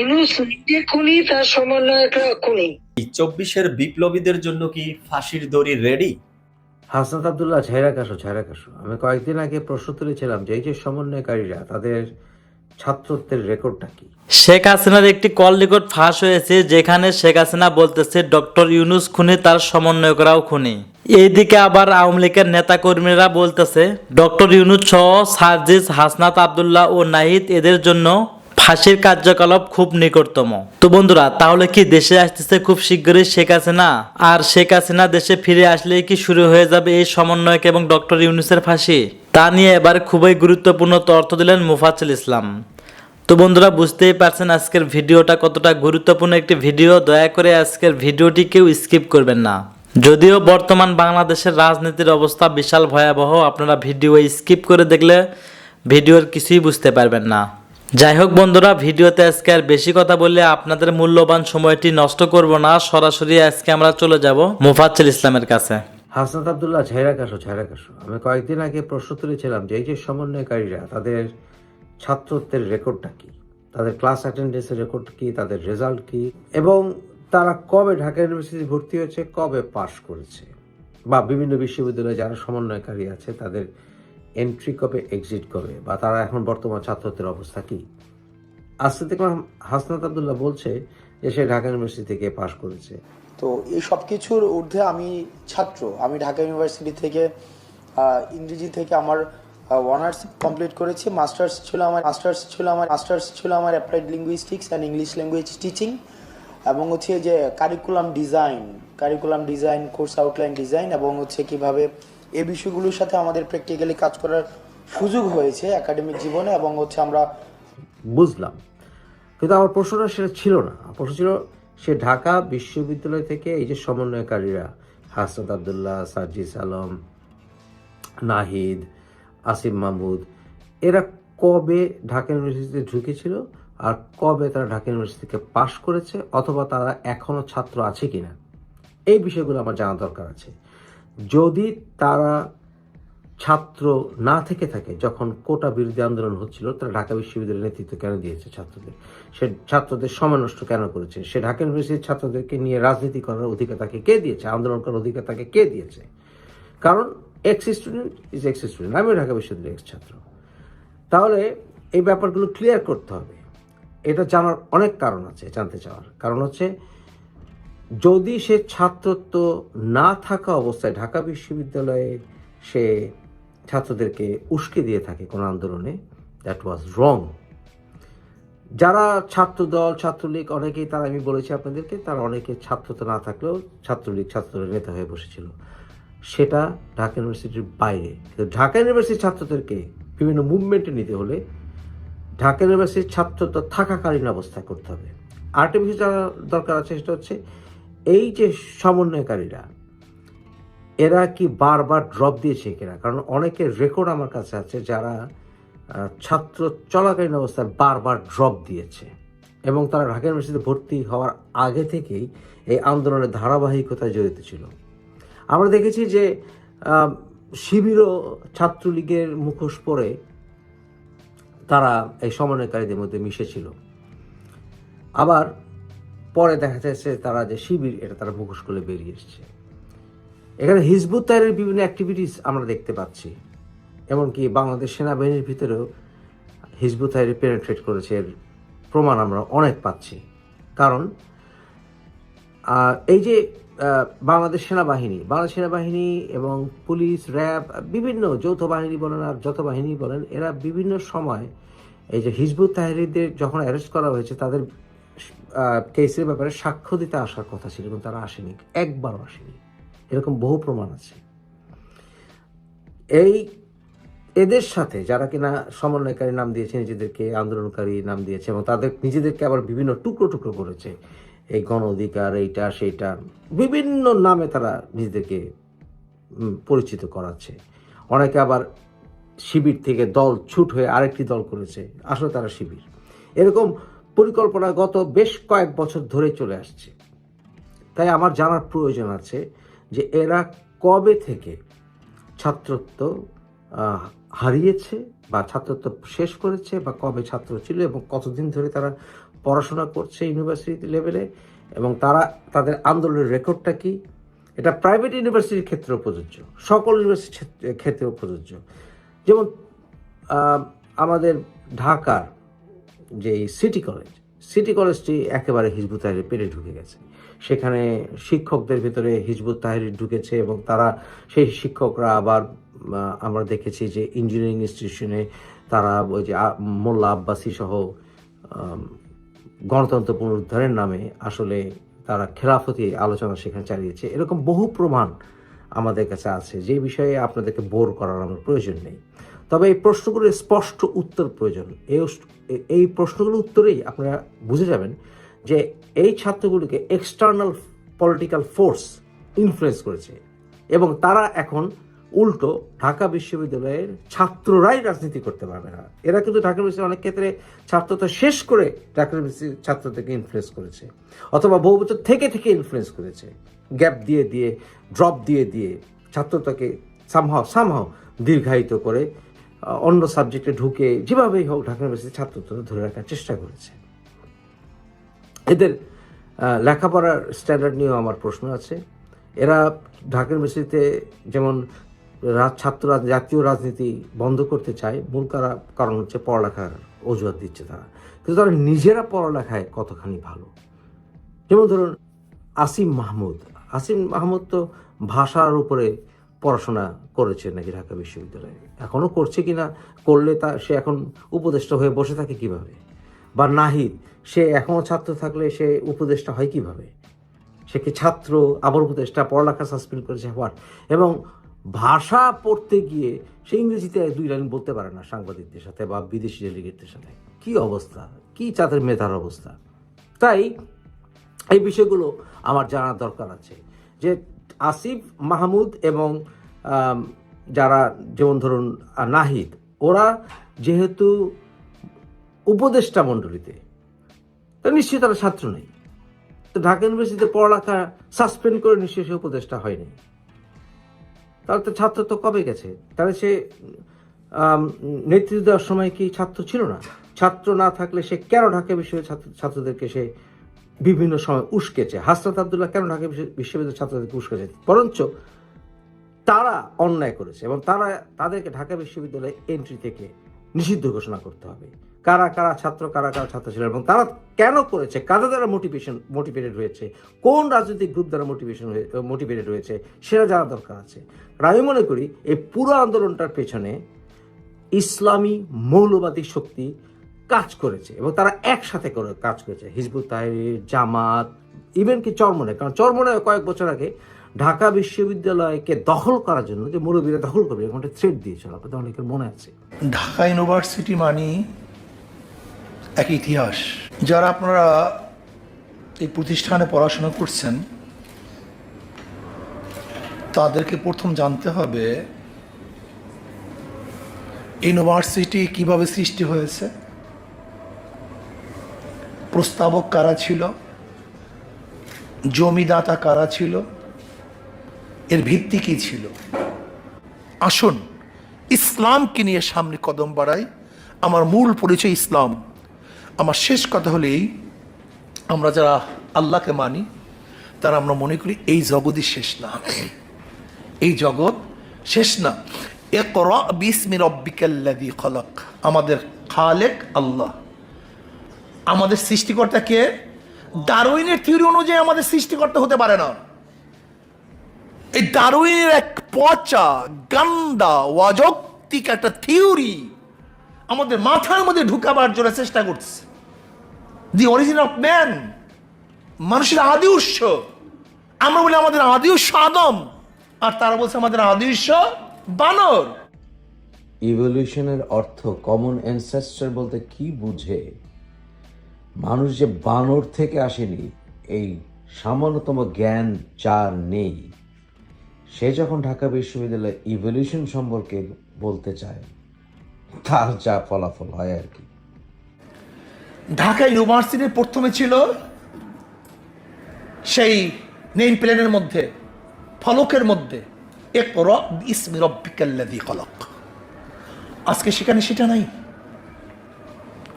ইনুস নিজে খুনি তার সমন্বয়করা খুনি। চব্বিশের বিপ্লবীদের জন্য কি ফাঁসির দড়ি রেডি হাসনাত আবদুল্লাহ ঝাইরা কাশো ঝাইরা কাশো। আমি কয়েকদিন আগে প্রশ্ন তুলেছিলাম যে এই যে সমন্বয়কারীরা তাদের ছাত্রত্বের রেকর্ডটা কি? শেখ হাসিনার একটি কল রেকর্ড ফাঁস হয়েছে যেখানে শেখ হাসিনা বলতেছে ডক্টর ইউনুস খুনি তার সমন্বয়করাও খুনি। এইদিকে আবার আওয়ামী লীগের নেতা কর্মীরা বলতেছে ডক্টর ইউনুস সহ সার্জিস হাসনাত আবদুল্লাহ ও নাহিদ এদের জন্য ফাঁসির কার্যকলাপ খুব নিকটতম। তো বন্ধুরা, তাহলে কি দেশে আসতেছে খুব শীঘ্রই শেখ হাসিনা? আর শেখ হাসিনা দেশে ফিরে আসলেই কি শুরু হয়ে যাবে এই সমন্বয়ক এবং ডক্টর ইউনুসের ফাঁসি? তা নিয়ে এবার খুবই গুরুত্বপূর্ণ তথ্য দিলেন মুফাজ্জল ইসলাম। তো বন্ধুরা, বুঝতেই পারছেন আজকের ভিডিওটা কতটা গুরুত্বপূর্ণ একটি ভিডিও। দয়া করে আজকের ভিডিওটি কেউ স্কিপ করবেন না। যদিও বর্তমান বাংলাদেশের রাজনীতির অবস্থা বিশাল ভয়াবহ, আপনারা ভিডিও স্কিপ করে দেখলে ভিডিওর কিছুই বুঝতে পারবেন না। যাই হোক বন্ধুরা, ভিডিওতে আজকে আর বেশি কথা বললে আপনাদের মূল্যবান সময়টি নষ্ট করব না। সরাসরি আজকে আমরা চলে যাব মুফাজ্জল ইসলামের কাছে। হাসনাত আবদুল্লাহ ঝাইরা কাশো ঝাইরা কাশো। আমি কয়েকদিন আগে প্রশ্ন তুলেছিলাম যে, এই যে সমন্বয়কারীরা, তাদের ছাত্রত্বের রেকর্ডটা কি? তাদের ক্লাস অ্যাটেন্ডেন্সের রেকর্ড কি? তাদের রেজাল্ট কি? এবং তারা কবে ঢাকা ইউনিভার্সিটি ভর্তি হয়েছে, কবে পাশ করেছে? বা বিভিন্ন বিশ্ববিদ্যালয়ে যারা সমন্বয়কারী আছে, তাদের এন্ট্রি কবে এক্সিট কবে বা তারা এখন বর্তমান ছাত্রদের অবস্থা কি? আজকে দেখলাম হাসনাত আবদুল্লাহ বলছে যে সে ঢাকা ইউনিভার্সিটি থেকে পাশ করেছে। তো এই সব কিছুর ঊর্ধ্বে আমি ছাত্র। আমি ঢাকা ইউনিভার্সিটি থেকে ইংরেজি থেকে আমার অনার্স কমপ্লিট করেছি। মাস্টার্স ছিল আমার মাস্টার্স ছিল আমার মাস্টার্স ছিল আমার applied linguistics and English language teaching এবং হচ্ছে যে curriculum design curriculum design course outline design এবং হচ্ছে কীভাবে এই বিষয়গুলোর সাথে আমাদের প্র্যাকটিক্যালি কাজ করার সুযোগ হয়েছে একাডেমিক জীবনে এবং হচ্ছে আমরা বুঝলাম। কিন্তু আমার প্রশ্নটা সেটা ছিল না। প্রশ্ন ছিল, সে ঢাকা বিশ্ববিদ্যালয় থেকে এই যে সমন্বয়কারীরা, হাসনাত আবদুল্লাহ সার্জিস আলম নাহিদ আসিম মাহমুদ, এরা কবে ঢাকা ইউনিভার্সিটিতে ঢুকেছিল আর কবে তারা ঢাকা ইউনিভার্সিটি থেকে পাশ করেছে অথবা তারা এখনও ছাত্র আছে কিনা? এই বিষয়গুলো আমার জানা দরকার আছে। যদি তারা ছাত্র না থেকে থাকে, যখন কোটা বিরোধী আন্দোলন হচ্ছিল, তারা ঢাকা বিশ্ববিদ্যালয়ের নেতৃত্ব কেন দিয়েছে ছাত্রদের? সে ছাত্রদের সময় নষ্ট কেন করেছে? সে ঢাকা ইউনিভার্সিটির ছাত্রদেরকে নিয়ে রাজনীতি করার অধিকার তাকে কে দিয়েছে? আন্দোলন করার অধিকার তাকে কে দিয়েছে? কারণ ex student is ex student আমিও ঢাকা বিশ্ববিদ্যালয়ের এক্স ছাত্র। তাহলে এই ব্যাপারগুলো ক্লিয়ার করতে হবে। এটা জানার অনেক কারণ আছে, জানতে চাওয়ার। কারণ হচ্ছে যদি সে ছাত্রত্ব না থাকা অবস্থায় ঢাকা বিশ্ববিদ্যালয়ে সে ছাত্রদেরকে উস্কে দিয়ে থাকে কোনো আন্দোলনে দ্যাট ওয়াজ রং যারা ছাত্রদল, ছাত্রলীগ, অনেকেই তারা, আমি বলেছি আপনাদেরকে, তারা অনেকে ছাত্রত্ব না থাকলেও ছাত্রলীগ ছাত্রদের নেতা হয়ে বসেছিল। সেটা ঢাকা ইউনিভার্সিটির বাইরে। কিন্তু ঢাকা ইউনিভার্সিটির ছাত্রদেরকে বিভিন্ন মুভমেন্টে নিতে হলে ঢাকা ইউনিভার্সিটির ছাত্রত্ব থাকাকালীন অবস্থায় করতে হবে। বিষয় জানা দরকার আছে, সেটা হচ্ছে এই যে সমন্বয়কারীরা, এরা কি বারবার ড্রপ দিয়েছে কিনা? কারণ অনেকের রেকর্ড আমার কাছে আছে যারা ছাত্র চলাকালীন অবস্থায় বারবার ড্রপ দিয়েছে। এবং তারা ঢাকা ইউনিভার্সিটিতে ভর্তি হওয়ার আগে থেকেই এই আন্দোলনের ধারাবাহিকতায় জড়িত ছিল। আমরা দেখেছি যে শিবিরও ছাত্রলীগের মুখোশ পরে তারা এই সমন্বয়কারীদের মধ্যে মিশেছিল। আবার পরে দেখা যাচ্ছে তারা যে শিবির, এটা তারা মুখোশ করে বেরিয়ে এসছে। এখানে হিজবুত তাইরের বিভিন্ন অ্যাক্টিভিটিস আমরা দেখতে পাচ্ছি। এমনকি বাংলাদেশ সেনাবাহিনীর ভিতরেও হিজবুত তাইরে পেনেট্রেট করেছে এর প্রমাণ আমরা অনেক পাচ্ছি। কারণ এই যে বাংলাদেশ সেনাবাহিনী বাংলাদেশ সেনাবাহিনী এবং পুলিশ, র্যাব, বিভিন্ন যৌথ বাহিনী বলেন আর যত বাহিনী বলেন, এরা বিভিন্ন সময় এই যে হিজবুত তাহরিদের যখন অ্যারেস্ট করা হয়েছে, তাদের কেসের ব্যাপারে সাক্ষ্য দিতে আসার কথা ছিল কিন্তু তারা আসেনি, একবারও আসেনি। এরকম বহু প্রমাণ আছে। এই এদের সাথে যারা কিনা সমন্বয়কারী নাম দিয়েছে, নিজেদেরকে আন্দোলনকারী নাম দিয়েছে এবং তাদের নিজেদেরকে আবার বিভিন্ন টুকরো টুকরো করেছে, এই গণ অধিকার, এইটা, সেইটা, বিভিন্ন নামে তারা নিজেদেরকে পরিচিত করাচ্ছে। অনেকে আবার শিবির থেকে দল ছুট হয়ে আরেকটি দল করেছে, আসলে তারা শিবির। এরকম পরিকল্পনা গত বেশ কয়েক বছর ধরে চলে আসছে। তাই আমার জানার প্রয়োজন আছে যে এরা কবে থেকে ছাত্রত্ব হারিয়েছে বা ছাত্রত্ব শেষ করেছে বা কবে ছাত্র ছিল এবং কতদিন ধরে তারা পড়াশোনা করছে ইউনিভার্সিটি লেভেলে এবং তারা, তাদের আন্দোলনের রেকর্ডটা কি? এটা প্রাইভেট ইউনিভার্সিটির ক্ষেত্রেও প্রযোজ্য, সকল ইউনিভার্সিটির ক্ষেত্রেও প্রযোজ্য। যেমন আমাদের ঢাকার যে সিটি কলেজ, সিটি কলেজটি একেবারে হিজবুত তাহরির পেটে ঢুকে গেছে। সেখানে শিক্ষকদের ভিতরে হিজবুত তাহরির ঢুকেছে এবং তারা, সেই শিক্ষকরা আবার আমরা দেখেছি যে ইঞ্জিনিয়ারিং ইনস্টিটিউশনে তারা ওই যে মোল্লা আব্বাসী সহ গণতন্ত্র পুনরুদ্ধারের নামে আসলে তারা খেলাফতি আলোচনা সেখানে চালিয়েছে। এরকম বহু প্রমাণ আমাদের কাছে আছে। যে বিষয়ে আপনাদেরকে বোর করার আমার প্রয়োজন নেই। তবে এই প্রশ্নগুলোর স্পষ্ট উত্তর প্রয়োজন। এই এই প্রশ্নগুলোর উত্তরেই আপনারা বুঝে যাবেন যে এই ছাত্রগুলোকে এক্সটার্নাল পলিটিক্যাল ফোর্স ইনফ্লুয়েন্স করেছে এবং তারা এখন উল্টো ঢাকা বিশ্ববিদ্যালয়ের ছাত্ররাই রাজনীতি করতে পারবে না। এরা কিন্তু ঢাকা বিশ্ববিদ্যালয় অনেক ক্ষেত্রে ছাত্রতা শেষ করে ঢাকা বিশ্ববিদ্যালয়ের ছাত্রদেরকে ইনফ্লুয়েন্স করেছে অথবা বহু বছর থেকে থেকে ইনফ্লুয়েন্স করেছে। গ্যাপ দিয়ে দিয়ে ড্রপ দিয়ে দিয়ে ছাত্রতাকে সামহাও সামহাও দীর্ঘায়িত করে অন্য সাবজেক্টে ঢুকে যেভাবেই হোক ঢাকা ইউনিভার্সিটির ছাত্রত্ব ধরে রাখার চেষ্টা করেছে। এদের লেখাপড়ার স্ট্যান্ডার্ড নিয়েও আমার প্রশ্ন আছে। এরা ঢাকা ইউনিভার্সিটিতে যেমন ছাত্র জাতীয় রাজনীতি বন্ধ করতে চায়, মূল কারা- কারণ হচ্ছে পড়ালেখার অজুহাত দিচ্ছে তারা। কিন্তু তারা নিজেরা পড়ালেখায় কতখানি ভালো? যেমন ধরুন, আসিম মাহমুদ। আসিম মাহমুদ তো ভাষার উপরে পড়াশোনা করেছে নাকি ঢাকা বিশ্ববিদ্যালয়ে? এখনও করছে কিনা করলে তা সে এখন উপদেষ্টা হয়ে বসে থাকে কীভাবে? বা নাহিদ, সে এখনও ছাত্র থাকলে সে উপদেষ্টা হয় কীভাবে? সে কি ছাত্র, আবার উপদেষ্টা, পড়ালেখা সাসপেন্ড করেছে আবার এবং ভাষা পড়তে গিয়ে সে ইংরেজিতে দুই লাইন বলতে পারে না সাংবাদিকদের সাথে বা বিদেশি ডেলিগেটদের সাথে। কি অবস্থা? কি চাঁদের মেধার অবস্থা? তাই এই বিষয়গুলো আমার জানার দরকার আছে যে আসিফ মাহমুদ এবং যারা যেমন ধরুন নাহিদ, ওরা যেহেতু উপদেষ্টা মণ্ডলীতে নিশ্চয়ই তারা ছাত্র নেই। তো ঢাকা ইউনিভার্সিটিতে পড়ালেখা সাসপেন্ড করে নিশ্চয়ই সে উপদেষ্টা হয়নি। তাহলে তো ছাত্র তো কবে গেছে? তাহলে সে নেতৃত্ব দেওয়ার সময় কি ছাত্র ছিল না? ছাত্র না থাকলে সে কেন ঢাকা বিশ্ববিদ্যালয়ের ছাত্র ছাত্রদেরকে সে বিভিন্ন সময় উস্কেছে। হাসনাত আবদুল্লাহ কেন ঢাকা বিশ্ব- বিশ্ববিদ্যালয়ের ছাত্রদেরকে উস্কেছে বরঞ্চ তারা অন্যায় করেছে এবং তারা তাদেরকে ঢাকা বিশ্ববিদ্যালয়ে এন্ট্রি থেকে নিষিদ্ধ ঘোষণা করতে হবে। কারা কারা ছাত্র, কারা কারা ছাত্র ছিল এবং তারা কেন করেছে? কাদের দ্বারা মোটিভেশন মোটিভেটেড হয়েছে? কোন রাজনৈতিক গ্রুপ দ্বারা মোটিভেশন মোটিভেটেড হয়েছে? সেটা জানা দরকার আছে। আমি মনে করি, এই পুরো আন্দোলনটার পেছনে ইসলামী মৌলবাদী শক্তি কাজ করেছে এবং তারা একসাথে করে কাজ করেছে। হিজবুত তাহরির জামাত ইভেন কি চরমনে কারণ চরমনে কয়েক বছর আগে ঢাকা বিশ্ববিদ্যালয়কে দখল করার জন্য যে মৌলবীরা দখল করবে, এরকম একটা থ্রেড দিয়েছিল। আপনাদের অনেকের মনে আছে? ঢাকা ইউনিভার্সিটি মানি এক ইতিহাস। যারা আপনারা এই প্রতিষ্ঠানে পড়াশোনা করছেন, তাদেরকে প্রথম জানতে হবে, ইউনিভার্সিটি কীভাবে সৃষ্টি হয়েছে? প্রস্তাবক কারা ছিল? জমিদাতা কারা ছিল? এর ভিত্তি কী ছিল? আসুন, ইসলামকে নিয়ে সামনে কদম বাড়াই। আমার মূল পরিচয় ইসলাম। আমার শেষ কথা হলেই আমরা যারা আল্লাহকে মানি, তারা আমরা মনে করি এই জগৎই শেষ না। এই জগৎ শেষ না। ইকরা বিসমি রব্বিকাল্লাযী খলাক। আমাদের খালেক আল্লাহ। আমাদের সৃষ্টিকর্তা কে? ডারউইনের থিওরি অনুযায়ী আমাদের সৃষ্টিকর্তা হতে পারে না। এই দারুইনের এক পচা, গান্দা, অযৌক্তিক একটা থিওরি আমাদের মাথার মধ্যে ঢুকাবার জন্য চেষ্টা করছে। দি অরিজিন অফ ম্যান মানুষের আদি উৎস আমরা বলি আমাদের আদি উৎস আদম, আর তারা বলছে আমাদের আদি উৎস বানর। ইভলিউশনের অর্থ কমন অ্যানসেস্টার বলতে কি বুঝে? মানুষ যে বানর থেকে আসেনি, এই সামান্যতম জ্ঞান যার নেই। সে যখন ঢাকা বিশ্ববিদ্যালয়ে ইভলিউশন সম্পর্কে বলতে চায়, তার যা ফলাফল হয় আর কি। ঢাকা ইউনিভার্সিটির প্রথমে ছিল সেই নেম প্লেনের মধ্যে, ফলকের মধ্যে এক ইসমি রব্বিকাল্লাযী খলক। আজকে সেখানে সেটা নাই।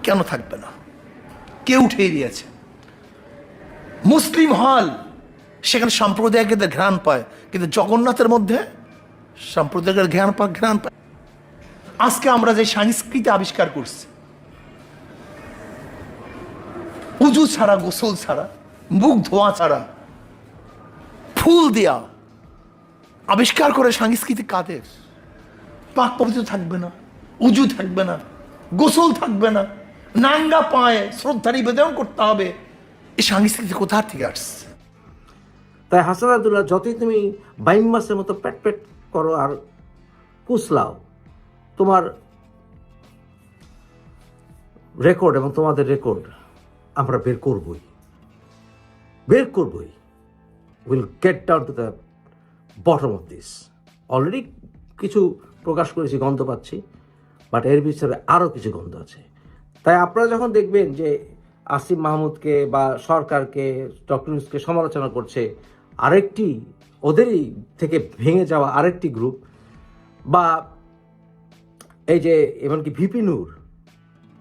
কেন থাকবে না? কে উঠিয়ে দিয়েছে? মুসলিম হল, সেখানে সাম্প্রদায়িকদের ঘ্রাণ পায়, কিন্তু জগন্নাথের মধ্যে সাম্প্রদায়িকের ঘ্রাণ পায় ঘ্রাণ পায়। আজকে আমরা যে সংস্কৃতি আবিষ্কার করছি, উজু ছাড়া, গোসল ছাড়া, মুখ ধোয়া ছাড়া, ফুল দেয়া আবিষ্কার করে সংস্কৃতি কাদের? পাক পবিত্র থাকবে না, উজু থাকবে না, গোসল থাকবে না। নাঙ্গা পায়ে শ্রদ্ধা নিবেদন করতে হবে। এই সংস্কৃতি কোথা থেকে আসছে? তাই হাসান আবদুল্লাহ, যতই তুমি বাইম মাসের মতো প্যাট প্যাট করো আর কুসলাও তোমার রেকর্ড এবং তোমাদের রেকর্ড আমরা বের করবই। বের করবই। Will get down to the bottom of this already কিছু প্রকাশ করেছি, গন্ধ পাচ্ছি বাট এর ভিতরে আরও কিছু গন্ধ আছে। তাই আপনারা যখন দেখবেন যে আসিফ মাহমুদকে বা সরকারকে, ডক্টর ইউনুসকে সমালোচনা করছে, আরেকটি, ওদেরই থেকে ভেঙে যাওয়া আরেকটি গ্রুপ বা এই যে এমনকি ভিপি নূর,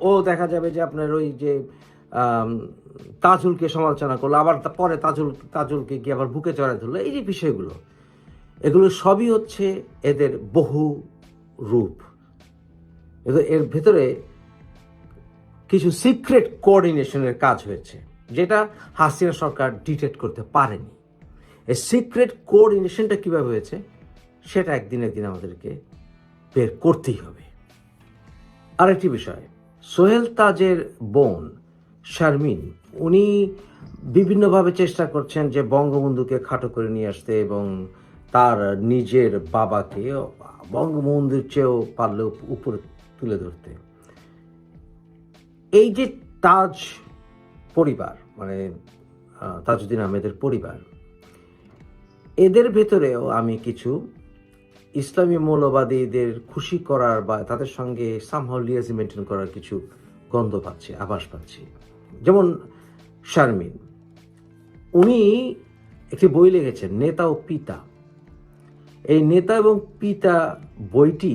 ও দেখা যাবে যে আপনার ওই যে তাজুলকে সমালোচনা করল, আবার পরে তাজুল, তাজুলকে গিয়ে আবার বুকে চড়ায় ধরলো, এই যে বিষয়গুলো, এগুলো সবই হচ্ছে এদের বহু রূপ। এর ভেতরে কিছু সিক্রেট কোঅর্ডিনেশনের কাজ হয়েছে, যেটা হাসিনা সরকার ডিটেক্ট করতে পারেনি। এই সিক্রেট কোঅর্ডিনেশনটা কীভাবে হয়েছে, সেটা একদিন একদিন আমাদেরকে বের করতেই হবে। আরেকটি বিষয়, সোহেল তাজের বোন শারমিন, উনি বিভিন্নভাবে চেষ্টা করছেন যে বঙ্গবন্ধুকে খাটো করে নিয়ে আসতে এবং তার নিজের বাবাকে বঙ্গবন্ধুর চেয়েও পারলেও উপরে তুলে ধরতে। এই যে তাজ পরিবার মানে তাজউদ্দিন আহমেদের পরিবার, এদের ভেতরেও আমি কিছু ইসলামী মৌলবাদীদের খুশি করার বা তাদের সঙ্গে সামহাও লিয়াজি মেনটেন করার কিছু গন্ধ পাচ্ছি, আভাস পাচ্ছি। যেমন শারমিন, উনি একটি বই লিখেছেন, নেতা ও পিতা। এই নেতা এবং পিতা বইটি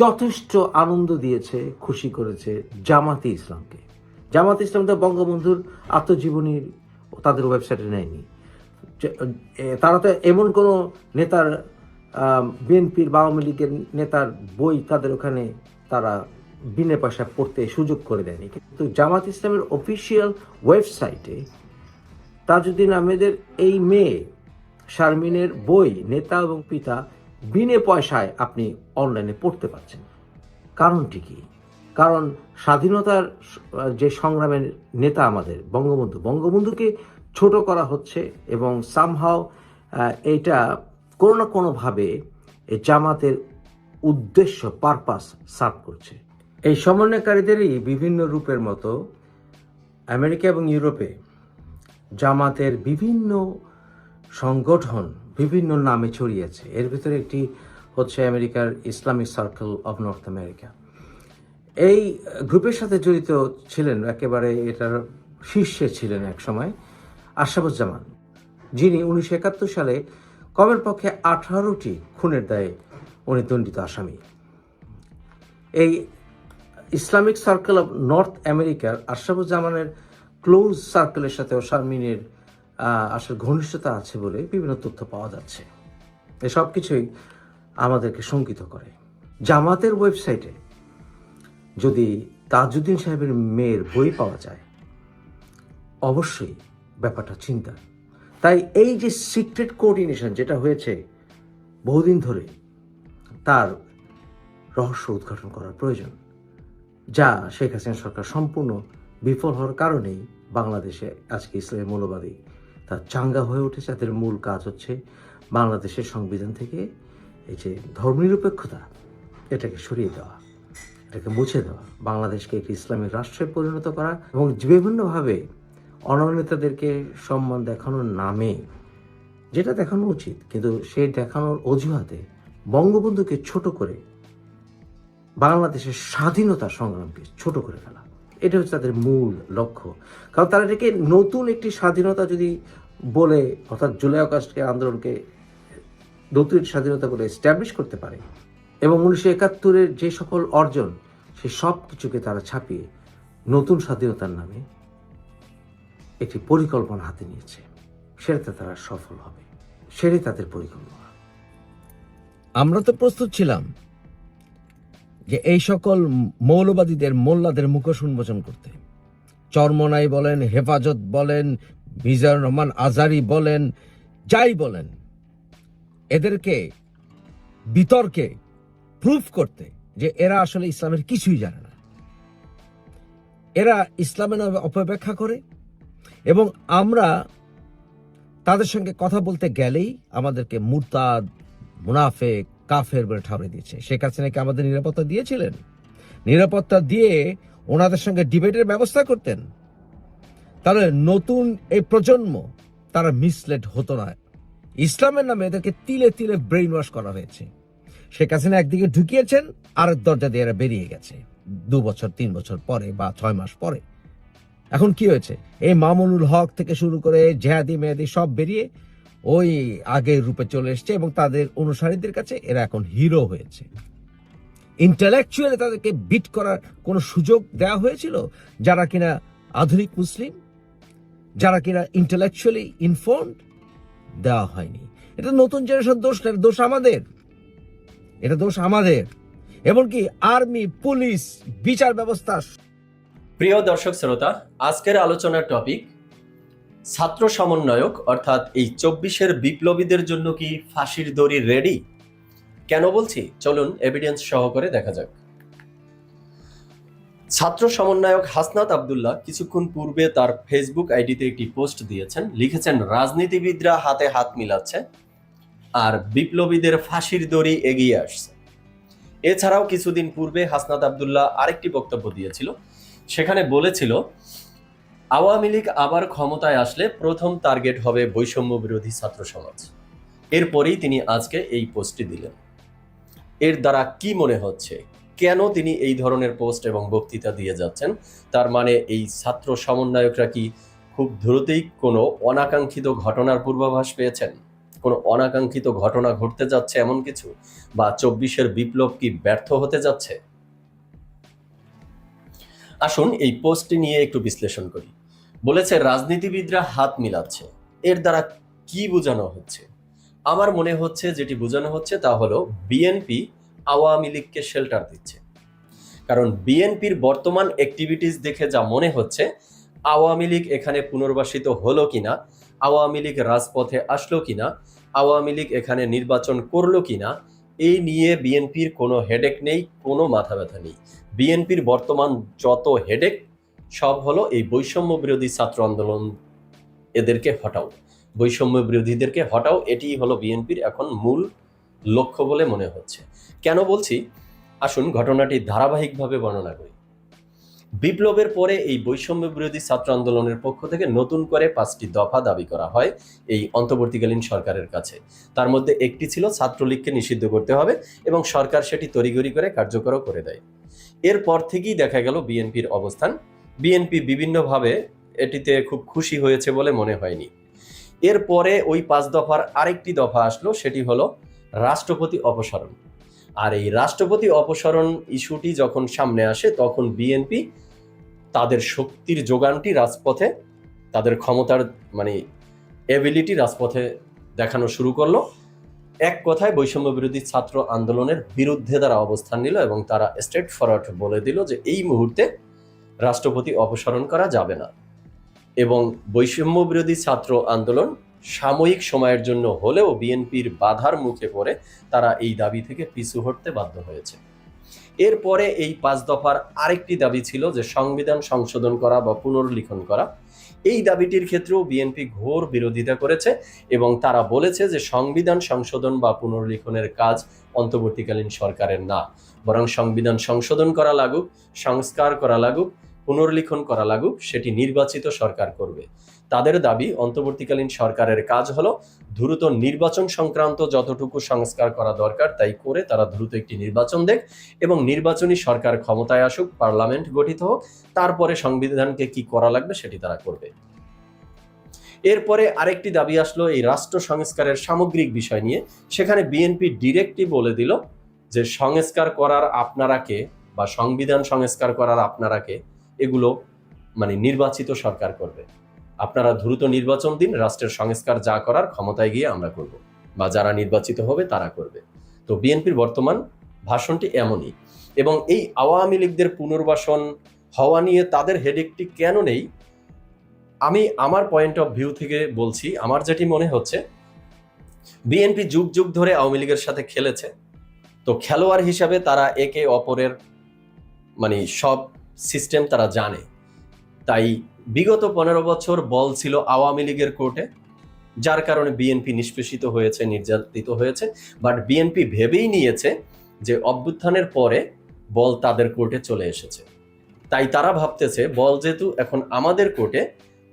যথেষ্ট আনন্দ দিয়েছে, খুশি করেছে জামাতে ইসলামকে। জামাতে ইসলাম তো বঙ্গবন্ধুর আত্মজীবনীর তাদের ওয়েবসাইটে নেয়নি। তারা তো এমন কোনো নেতার বিএনপির বা আওয়ামী লীগের নেতার বই তাদের ওখানে তারা বিনা পয়সা পড়তে সুযোগ করে দেয়নি। কিন্তু জামাত ইসলামের অফিসিয়াল ওয়েবসাইটে তাজউদ্দিন আহমেদের এই মেয়ে, শারমিনের বই নেতা এবং পিতা বিনে পয়সায় আপনি অনলাইনে পড়তে পারছেন। কারণটি কি? কারণ স্বাধীনতার যে সংগ্রামের নেতা আমাদের, বঙ্গবন্ধু, বঙ্গবন্ধুকে ছোট করা হচ্ছে এবং সামহাও এইটা কোনো না কোনোভাবে জামাতের উদ্দেশ্য পারপাস সার্ভ করছে। এই সমন্বয়কারীদেরই বিভিন্ন রূপের মতো আমেরিকা এবং ইউরোপে জামাতের বিভিন্ন সংগঠন বিভিন্ন নামে ছড়িয়েছে। এর ভিতরে একটি হচ্ছে আমেরিকার Islamic circle of North America. এই গ্রুপের সাথে জড়িত ছিলেন, একেবারে এটার শীর্ষে ছিলেন এক সময় আশরাফুজ্জামান, যিনি উনিশশো একাত্তর সালে কমের পক্ষে আঠারোটি খুনের দায়ে উনি দণ্ডিত আসামি। এই ইসলামিক সার্কেল অফ নর্থ আমেরিকার আশরাফুজ্জামানের ক্লোজ সার্কেলের সাথেও শারমিনের আসলে ঘনিষ্ঠতা আছে বলে বিভিন্ন তথ্য পাওয়া যাচ্ছে। এসব কিছুই আমাদেরকে শঙ্কিত করে। জামাতের ওয়েবসাইটে যদি তাজউদ্দিন সাহেবের মেয়ের বই পাওয়া যায়, অবশ্যই ব্যাপারটা চিন্তা তাই এই যে সিক্রেট কোঅর্ডিনেশন যেটা হয়েছে বহুদিন ধরে, তার রহস্য উদ্ঘাটন করার প্রয়োজন, যা শেখ হাসিনা সরকার সম্পূর্ণ বিফল হওয়ার কারণেই বাংলাদেশে আজকে ইসলামী মৌলবাদী তার চাঙ্গা হয়ে উঠেছে। তাদের মূল কাজ হচ্ছে বাংলাদেশের সংবিধান থেকে এই যে ধর্মনিরপেক্ষতা, এটাকে সরিয়ে দেওয়া, এটাকে মুছে দেওয়া, বাংলাদেশকে একটি ইসলামিক রাষ্ট্রে পরিণত করা এবং বিভিন্নভাবে অনন্যতাদেরকে সম্মান দেখানোর নামে যেটা দেখানো উচিত, কিন্তু সেই দেখানোর অজুহাতে বঙ্গবন্ধুকে ছোট করে বাংলাদেশের স্বাধীনতা সংগ্রামকে ছোট করে ফেলা। এটা হচ্ছে তাদের মূল লক্ষ্য। কারণ তারা এটাকে নতুন একটি স্বাধীনতা যদি বলে, অর্থাৎ জুলাই আগস্টকে আন্দোলনকে নতুন স্বাধীনতা বলে এস্টাবলিশ করতে পারে। এবং উনিশশো একাত্তরের যে সকল অর্জন, সে সব কিছুকে তারা ছাপিয়ে নতুন স্বাধীনতার নামে একটি পরিকল্পনা হাতে নিয়েছে। সেটাতে তারা সফল হবে। সেটাই তাদের পরিকল্পনা। আমরা তো প্রস্তুত ছিলাম যে এই সকল মৌলবাদীদের, মোল্লাদের মুখোশ উন্মোচন করতে। চরমনাই বলেন, হেফাজত বলেন মিজানুর রহমান আজারি বলেন, যাই বলেন, এদেরকে বিতর্কে প্রুফ করতে যে এরা আসলে ইসলামের কিছুই জানে না। এরা ইসলামের নামে অপব্যাখ্যা করে এবং আমরা তাদের সঙ্গে কথা বলতে গেলেই আমাদেরকে মুরতাদ মুনাফে কাফের বলে ঠাউরে দিয়েছে। শেখ হাসিনাকে আমাদের নিরাপত্তা দিয়েছিলেন? নিরাপত্তা দিয়ে ওনাদের সঙ্গে ডিবেটের ব্যবস্থা করতেন? তাহলে নতুন এই প্রজন্ম তারা মিসলেড হতো না। ইসলামের নামে এদেরকে তিলে তিলে ব্রেইন ওয়াশ করা হয়েছে। শেখ হাসিনা একদিকে ঢুকিয়েছেন, আরেক দরজা দিয়ে এরা বেরিয়ে গেছে। দু বছর, তিন বছর পরে বা ছয় মাস পরে। এখন কি হয়েছে? এই মামুনুল হক থেকে শুরু করে জেহাদি, মেহাদি সব বেরিয়ে ওই আগের রূপে চলে এসছে এবং তাদের অনুসারীদের কাছে এরা এখন হিরো হয়েছে। ইন্টালেকচুয়ালি তাদেরকে বিট করার কোনো সুযোগ দেওয়া হয়েছিল? যারা কিনা আধুনিক মুসলিম যারা কিনা ইন্টালেকচুয়ালি ইনফর্মড দেওয়া হয়নি। এটা নতুন জেনারেশন দোষ না, দোষ আমাদের। এটা দোষ আমাদের। এমনকি আর্মি পুলিশ বিচার ব্যবস্থা। প্রিয় দর্শক শ্রোতা আজকের আলোচনার টপিক ছাত্র সমন্বয়ক অর্থাৎ এই চব্বিশের বিপ্লবীদের জন্য কি ফাঁসির দড়ি রেডি কেন বলছি? চলুন এভিডেন্স সহকারে দেখা যাক। ছাত্র সমন্বয়ক হাসনাত আবদুল্লাহ কিছুক্ষণ পূর্বে তার ফেসবুক আইডিতে একটি পোস্ট দিয়েছেন। লিখেছেন, রাজনীতিবিদরা হাতে হাত মিলাচ্ছে আর বিপ্লবীদের ফাঁসির দড়ি এগিয়ে আসছে। এছাড়াও কিছুদিন পূর্বে হাসনাত আবদুল্লাহ আরেকটি বক্তব্য দিয়েছিল। সেখানে বলেছিল, আওয়ামী লীগ আবার ক্ষমতায় আসলে প্রথম টার্গেট হবে বৈষম্য বিরোধী ছাত্র সমাজ। এরপরেই তিনি আজকে এই পোস্টটি দিলেন। এর দ্বারা কি মনে হচ্ছে? কেন তিনি এই ধরনের পোস্ট এবং বক্তৃতা দিয়ে যাচ্ছেন? তার মানে এই ছাত্র সমন্বয়করা কি খুব দ্রুতই কোনো অনাকাঙ্ক্ষিত ঘটনার পূর্বাভাস পেয়েছেন? কোনো অনাকাঙ্ক্ষিত ঘটনা ঘটতে যাচ্ছে এমন কিছু? বা চব্বিশের বিপ্লব কি ব্যর্থ হতে যাচ্ছে? আসুন এই পোস্টটি নিয়ে একটু বিশ্লেষণ করি। বলেছে, রাজনীতিবিদরা হাত মিলাচ্ছে। এর দ্বারা কি বোঝানো হচ্ছে? আমার মনে হচ্ছে যেটি বোঝানো হচ্ছে তা হলো, বিএনপি আওয়ামী লীগকে শেল্টার দিচ্ছে। কারণ বিএনপির বর্তমান অ্যাক্টিভিটিস দেখে যা মনে হচ্ছে, আওয়ামী লীগ এখানে পুনর্বাসিত হলো কিনা, আওয়ামী লীগ রাজপথে আসলো কিনা, আওয়ামী লীগ এখানে নির্বাচন করল কিনা, এই নিয়ে বিএনপির কোনো হেডেক নেই, কোনো মাথা ব্যথা নেই। বিএনপির বর্তমান যত হেডেক সব হলো এই বৈষম্য বিরোধী ছাত্র আন্দোলন এদেরকে হটাও। বৈষম্য বিরোধীদেরকে হটাও, এটিই হলো বিএনপির এখন মূল লক্ষ্য বলে মনে হচ্ছে। কেন বলছি? আসুন ঘটনাটি ধারাবাহিকভাবে বর্ণনা করি। বিপ্লবের পরে এই বৈষম্য বিরোধী ছাত্র আন্দোলনের পক্ষ থেকে নতুন করে পাঁচটি দফা দাবি করা হয় এই অন্তর্বর্তীকালীন সরকারের কাছে। তার মধ্যে একটি ছিল ছাত্রলীগকে নিষিদ্ধ করতে হবে এবং সরকার সেটি তড়িঘড়ি করে কার্যকরও করে দেয়। এরপর থেকেই দেখা গেল বিএনপির অবস্থান। বিএনপি বিভিন্নভাবে এটিতে খুব খুশি হয়েছে বলে মনে হয়নি। এরপরে ওই পাঁচ দফার আরেকটি দফা আসলো, সেটি হলো রাষ্ট্রপতি অপসারণ। আর এই রাষ্ট্রপতি অপসারণ ইস্যুটি যখন সামনে আসে, তখন বিএনপি তাদের শক্তির যোগানটি রাজপথে, তাদের ক্ষমতার মানে এবিলিটি রাজপথে দেখানো শুরু করল। এক কথায় বৈষম্য বিরোধী ছাত্র আন্দোলনের বিরুদ্ধে তারা অবস্থান নিল এবং তারা স্ট্রেট ফরওয়ার্ড বলে দিল যে এই মুহূর্তে রাষ্ট্রপতি অপসারণ করা যাবে না। এবং বৈষম্য বিরোধী ছাত্র আন্দোলন সাময়িক সময়ের জন্য হলেও বিএনপির বাধার মুখে পড়ে তারা এই দাবি থেকে পিছু হটতে বাধ্য হয়েছে। এরপরে এই পাঁচ দফার আরেকটি দাবি ছিল যে সংবিধান সংশোধন করা বা পুনর্লিখন করা। এই দাবিটির ক্ষেত্রেও বিএনপি ঘোর বিরোধিতা করেছে এবং তারা বলেছে যে সংবিধান সংশোধন বা পুনর্লিখনের কাজ অন্তর্বর্তীকালীন সরকারের না। বরং সংবিধান সংশোধন করা লাগুক, সংস্কার করা লাগুক, পুনর্লিখন করা লাগুক, সেটি নির্বাচিত সরকার করবে। তাদের দাবি, অন্তর্বর্তীকালীন সরকারের কাজ হলো দ্রুত নির্বাচন সংক্রান্ত যতটুকু সংস্কার করা দরকার তাই করে তারা দ্রুত একটি নির্বাচন দেখ এবং নির্বাচনী সরকার ক্ষমতায় আসুক, পার্লামেন্ট গঠিত হোক, তারপরে সংবিধানকে কি করা লাগবে সেটি তারা করবে। এরপরে আরেকটি দাবি আসলো এই রাষ্ট্র সংস্কারের সামগ্রিক বিষয় নিয়ে। সেখানে বিএনপি ডিরেক্টলি বলে দিল যে সংস্কার করার আপনারা কে বা সংবিধান সংস্কার করার আপনারা কে, এগুলো মানে নির্বাচিত সরকার করবে। আপনারা দ্রুত নির্বাচন দিন, রাষ্ট্রের সংস্কার যা করার ক্ষমতায় গিয়ে আমরা করব। বা যারা নির্বাচিত হবে, তারা করবে। তো বিএনপির বর্তমান ভাষণটি এমনই। এবং এই আওয়ামী লীগদের পুনর্বাসন হওয়া নিয়ে তাদের হেডেকটি কেন নেই? আমি আমার পয়েন্ট অফ ভিউ থেকে বলছি, আমার যেটি মনে হচ্ছে, বিএনপি যুগ যুগ ধরে আওয়ামী লীগের সাথে খেলেছে। তো খেলোয়াড় হিসাবে তারা একে অপরের মানে সব সিস্টেম তারা জানে। তাই বিগত পনেরো বছর বল ছিল আওয়ামী লীগের কোর্টে, যার কারণে বিএনপি নিষ্পেষিত হয়েছে, নির্যাতিত হয়েছে। বাট বিএনপি ভেবেই নিয়েছে যে অভ্যুত্থানের পরে বল তাদের কোর্টে চলে এসেছে। তাই তারা ভাবতেছে, বল যেহেতু এখন আমাদের কোর্টে,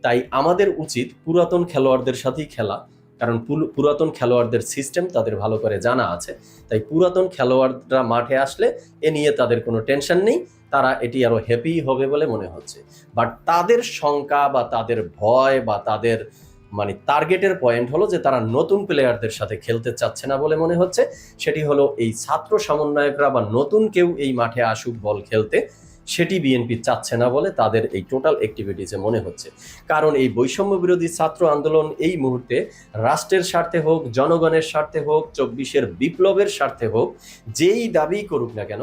তাই আমাদের উচিত পুরাতন খেলোয়াড়দের সাথেই খেলা। কারণ পুরাতন খেলোয়াড়দের সিস্টেম তাদের ভালো করে জানা আছে। তাই পুরাতন খেলোয়াড়রা মাঠে আসলে এ নিয়ে তাদের কোনো টেনশন নেই। তারা এটি আরও হ্যাপি হবে বলে মনে হচ্ছে। বাট তাদের শঙ্কা বা তাদের ভয় বা তাদের মানে টার্গেটের পয়েন্ট হলো যে তারা নতুন প্লেয়ারদের সাথে খেলতে চাচ্ছে না বলে মনে হচ্ছে। সেটি হলো এই ছাত্র সমন্বয়করা বা নতুন কেউ এই মাঠে আসুক বল খেলতে, সেটি বিএনপি চাচ্ছে না বলে তাদের এই টোটাল অ্যাক্টিভিটিসে মনে হচ্ছে। কারণ এই বৈষম্য বিরোধী ছাত্র আন্দোলন এই মুহূর্তে রাষ্ট্রের স্বার্থে হোক, জনগণের স্বার্থে হোক, চব্বিশের বিপ্লবের স্বার্থে হোক, যেই দাবি করুক না কেন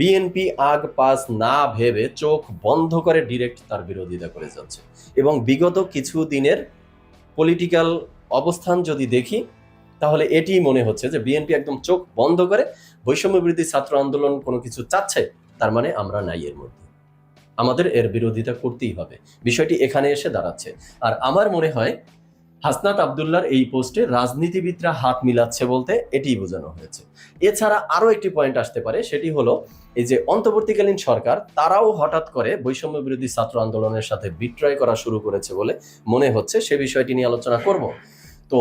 বিএনপি আগ পাস না ভেবে চোখ বন্ধ করে ডিরেক্ট তার বিরোধিতা করে যাচ্ছে। এবং বিগত কিছু দিনের পলিটিক্যাল অবস্থান যদি দেখি, তাহলে এটি মনে হচ্ছে যে বিএনপি একদম চোখ বন্ধ করে বৈষম্য বিরোধী ছাত্র আন্দোলন কোনো কিছু চাচ্ছে, তার মানে আমরা নাই এর মধ্যে। আমাদের এর বিরোধিতা করতেই হবে। বিষয়টি এখানে এসে দাঁড়াচ্ছে। আর আমার মনে হয়, হাসনাত আবদুল্লার এই পোস্টে রাজনীতিবিদরা হাত মিলাচ্ছে বলতে এটিই বোঝানো হয়েছে। এছাড়া আরও একটি পয়েন্ট আসতে পারে, সেটি হলো এই যে অন্তর্বর্তীকালীন সরকার, তারাও হঠাৎ করে বৈষম্য বিরোধী ছাত্র আন্দোলনের সাথে বিক্রয় করা শুরু করেছে বলে মনে হচ্ছে, সে বিষয়টি নিয়ে আলোচনা করব। তো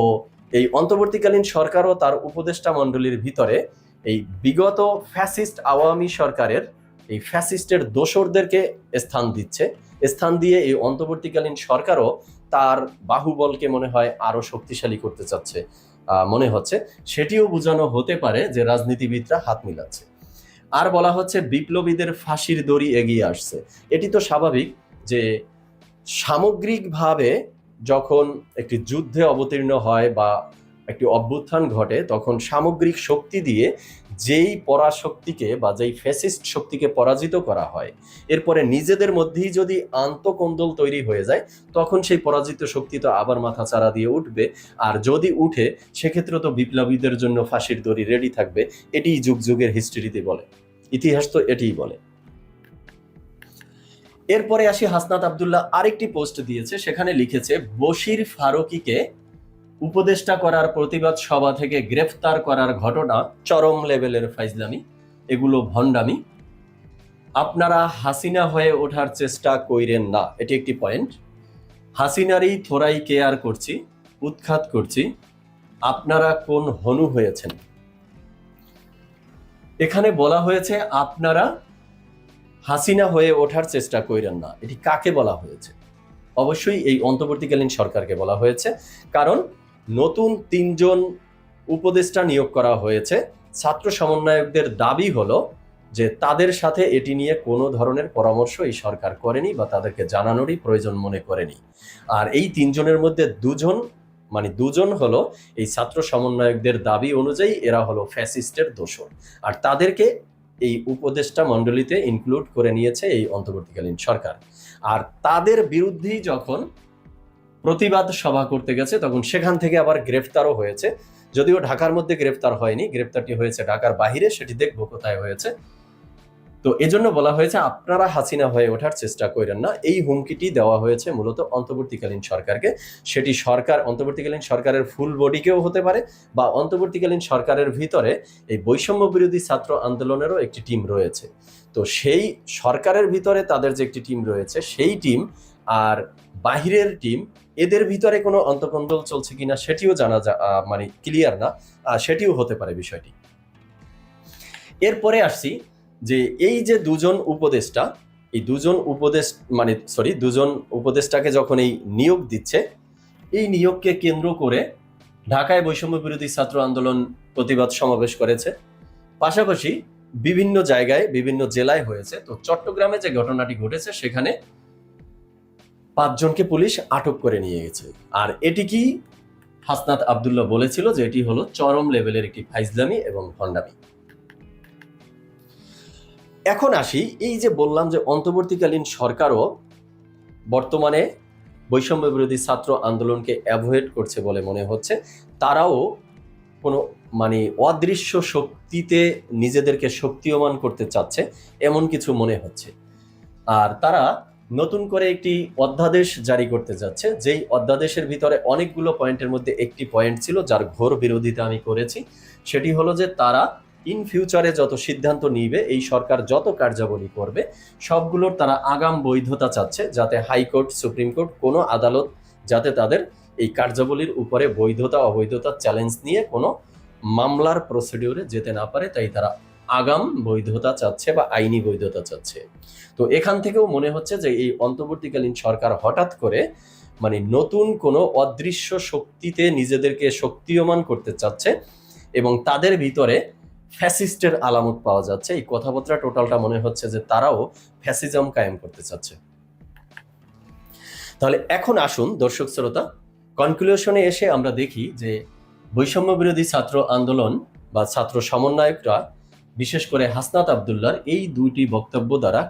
এই অন্তর্বর্তীকালীন সরকারও তার উপদেষ্টা মণ্ডলীর ভিতরে এই বিগত ফ্যাসিস্ট আওয়ামী সরকারের এই ফ্যাসিস্টের দোসরদেরকে স্থান দিচ্ছে। স্থান দিয়ে এই অন্তর্বর্তীকালীন সরকারও তার বাহুবলকে মনে হয় আরও শক্তিশালী করতে চাচ্ছে মনে হচ্ছে। সেটিও বোঝানো হতে পারে যে রাজনীতিবিদরা হাত মিলাচ্ছে। আর বলা হচ্ছে বিপ্লবীদের ফাঁসির দড়ি এগিয়ে আসছে। এটি তো স্বাভাবিক যে সামগ্রিকভাবে যখন একটি যুদ্ধে অবতীর্ণ হয় বা একটি অভ্যুত্থান ঘটে, তখন সামগ্রিক শক্তি দিয়ে যেই পরাশক্তিকে বা যেই ফ্যাসিস্ট শক্তিকে পরাজিত করা হয়, এরপরে নিজেদের মধ্যেই যদি আন্তকন্দল তৈরি হয়ে যায়, তখন সেই পরাজিত শক্তি তো আবার মাথা চারা দিয়ে উঠবে। আর যদি উঠে, সেক্ষেত্রে তো বিপ্লবীদের জন্য ফাঁসির দড়ি রেডি থাকবে। এটিই যুগ যুগের হিস্ট্রিতে বলে। ইতিহাস তো এটিই বলে। এরপরে আসি হাসনাত আবদুল্লাহ আরেকটি পোস্ট দিয়েছে, সেখানে লিখেছে, বশির ফারুকিকে উপদেষ্টা করার প্রতিবাদ সভা থেকে গ্রেফতার করার ঘটনা, চরম লেভেলের ফাইজলামি, এগুলো ভণ্ডামি। আপনারা হাসিনা হয়ে ওঠার চেষ্টা কইরেন না, এটি একটি পয়েন্ট। হাসিনারই থোরাই কেয়ার করছি, উৎখাত করছি, আপনারা কোন হনু হয়েছেন? এখানে বলা হয়েছে, আপনারা হাসিনা হয়ে ওঠার চেষ্টা কইরেন না। এটি কাকে বলা হয়েছে? অবশ্যই এই অন্তর্বর্তীকালীন সরকারকে বলা হয়েছে, কারণ নতুন তিনজন উপদেষ্টা নিয়োগ করা হয়েছে। ছাত্র সমন্বয়কদের দাবি হলো যে, তাদের সাথে এটি নিয়ে কোনো ধরনের পরামর্শ এই সরকার করেনি বা তাদেরকে জানানোরই প্রয়োজন মনে করেনি। আর এই তিনজনের মধ্যে দুজন মানে দুজন হলো এই ছাত্র সমন্বয়কদের দাবি অনুযায়ী এরা হলো ফ্যাসিস্টের দোষর। আর তাদেরকে এই উপদেষ্টা মণ্ডলীতে ইনক্লুড করে নিয়েছে এই অন্তর্বর্তীকালীন সরকার। আর তাদের বিরুদ্ধেই যখন প্রতিবাদ সভা করতে গেছে, তখন সেখান থেকে আবার গ্রেফতারও হয়েছে। যদিও ঢাকার মধ্যে গ্রেফতার হয়নি, গ্রেফতারটি হয়েছে ঢাকার বাহিরে, সেটি দেখব কোথায় হয়েছে। তো এজন্য বলা হয়েছে, আপনারা হাসিনা হয়ে ওঠার চেষ্টা করেন না। এই হুমকিটি দেওয়া হয়েছে মূলত অন্তর্বর্তীকালীন সরকারকে। সেটি সরকার, অন্তর্বর্তীকালীন সরকারের ফুল বডিকেও হতে পারে বা অন্তর্বর্তীকালীন সরকারের ভিতরে এই বৈষম্য বিরোধী ছাত্র আন্দোলনেরও একটি টিম রয়েছে। তো সেই সরকারের ভিতরে তাদের যে একটি টিম রয়েছে, সেই টিম আর বাহিরের টিম, এদের ভিতরে কোনো অন্তকন্দল চলছে কিনা সেটিও জানা যা মানে ক্লিয়ার না। সেটিও হতে পারে বিষয়টি। এরপরে আসছি যে এই যে দুজন উপদেষ্টা, এই দুজন উপদেশ মানে সরি দুজন উপদেষ্টাকে যখন এই নিয়োগ দিচ্ছে, এই নিয়োগকে কেন্দ্র করে ঢাকায় বৈষম্য বিরোধী ছাত্র আন্দোলন প্রতিবাদ সমাবেশ করেছে। পাশাপাশি বিভিন্ন জায়গায়, বিভিন্ন জেলায় হয়েছে। তো চট্টগ্রামে যে ঘটনাটি ঘটেছে, সেখানে পাঁচজনকে পুলিশ আটক করে নিয়ে গেছে। আর এটি কি হাসনাত আবদুল্লাহ বলেছিল যে এটি হলো চরম লেভেলের একটি ফাইজলামি এবং ভণ্ডামি। এখন আসি, এই যে বললাম যে অন্তর্বর্তীকালীন সরকারও বর্তমানে বৈষম্য বিরোধী ছাত্র আন্দোলনকে অ্যাভয়েড করছে বলে মনে হচ্ছে, তারাও কোনো মানে অদৃশ্য শক্তিতে নিজেদেরকে শক্তিয়মান করতে চাচ্ছে, এমন কিছু মনে হচ্ছে। আর তারা নতুন করে একটি অধ্যাদেশ জারি করতে যাচ্ছে, যেই অধ্যাদেশের ভিতরে অনেকগুলো পয়েন্টের মধ্যে একটি পয়েন্ট ছিল, যার ঘোর বিরোধিতা আমি করেছি, সেটি হলো যে তারা ইন ফিউচারে যত সিদ্ধান্ত নিবে, এই সরকার যত কার্যাবলী করবে, সবগুলোর তারা আগাম বৈধতা চাচ্ছে যাতে হাইকোর্ট, সুপ্রিম কোর্ট কোনো আদালত যাতে তাদের এই কার্যাবলীর উপরে বৈধতা, অবৈধতা চ্যালেঞ্জ নিয়ে কোনো মামলার প্রসিডিউরে যেতে না পারে, তাই তারা আগাম বৈধতা চাচ্ছে বা আইনি বৈধতা চাচ্ছে। তো এখান থেকেও মনে হচ্ছে যে এই অন্তর্বর্তীকালীন সরকার হঠাৎ করে মানে নতুন কোনো অদৃশ্য শক্তিতে নিজেদেরকে শক্তিয়মান করতে চাচ্ছে এবং তাদের ভিতরে ফ্যাসিস্টের আলামত পাওয়া যাচ্ছে। এই কথাবার্তা টোটালটা মনে হচ্ছে যে তারাও ফ্যাসিজম কায়েম করতে চাচ্ছে। তাহলে এখন আসুন দর্শক শ্রোতা কনক্লুশনে এসে আমরা দেখি যে বৈষম্য বিরোধী ছাত্র আন্দোলন বা ছাত্র সমন্বয়করা, বিশেষ করে হাসনাত আবদুল্লার এই দুইটি বক্তব্য দ্বারা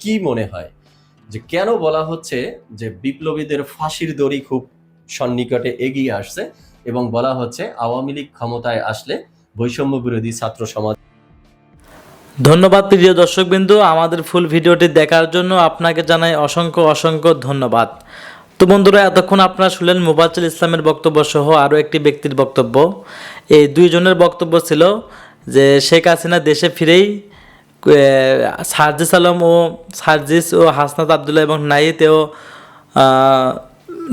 কি মনে হয়? যে কেন বলা হচ্ছে যে বিপ্লবীদের ফাঁসির দড়ি খুব সন্নিকটে এগিয়ে আসছে এবং বলা হচ্ছে আওয়ামী লীগ ক্ষমতায় আসলে বৈষম্য বিরোধী ছাত্র সমাজ। ধন্যবাদ প্রিয় দর্শকবিন্দু, আমাদের ফুল ভিডিওটি দেখার জন্য আপনাকে জানাই অসংখ্য অসংখ্য ধন্যবাদ। তো বন্ধুরা, এতক্ষণ আপনারা শুনলেন মোবাচ্চুল ইসলামের বক্তব্য সহ আরও একটি ব্যক্তির বক্তব্য। এই দুইজনের বক্তব্য ছিল যে শেখ হাসিনা দেশে ফিরেই সার্জিস আলম ও সার্জিস ও হাসনাত আবদুল্লাহ এবং নাইতেও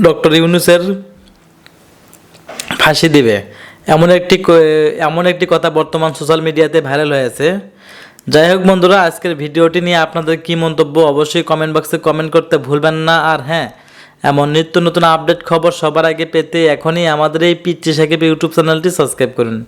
ডক্টর ইউনুসের ফাঁসি দিবে। এমন একটি এমন একটি কথা বর্তমান সোশ্যাল মিডিয়াতে ভাইরাল হয়েছে যাই হোক বন্ধুরা, আজকের ভিডিওটি নিয়ে আপনাদের কি মন্তব্য অবশ্যই কমেন্ট বক্সে কমেন্ট করতে ভুলবেন না। আর হ্যাঁ এমন নিত্য নতুন আপডেট খবর সবার আগে পেতে এখনই আমাদের এই পিচ্ছি সাকিব ইউটিউব চ্যানেলটি সাবস্ক্রাইব করুন।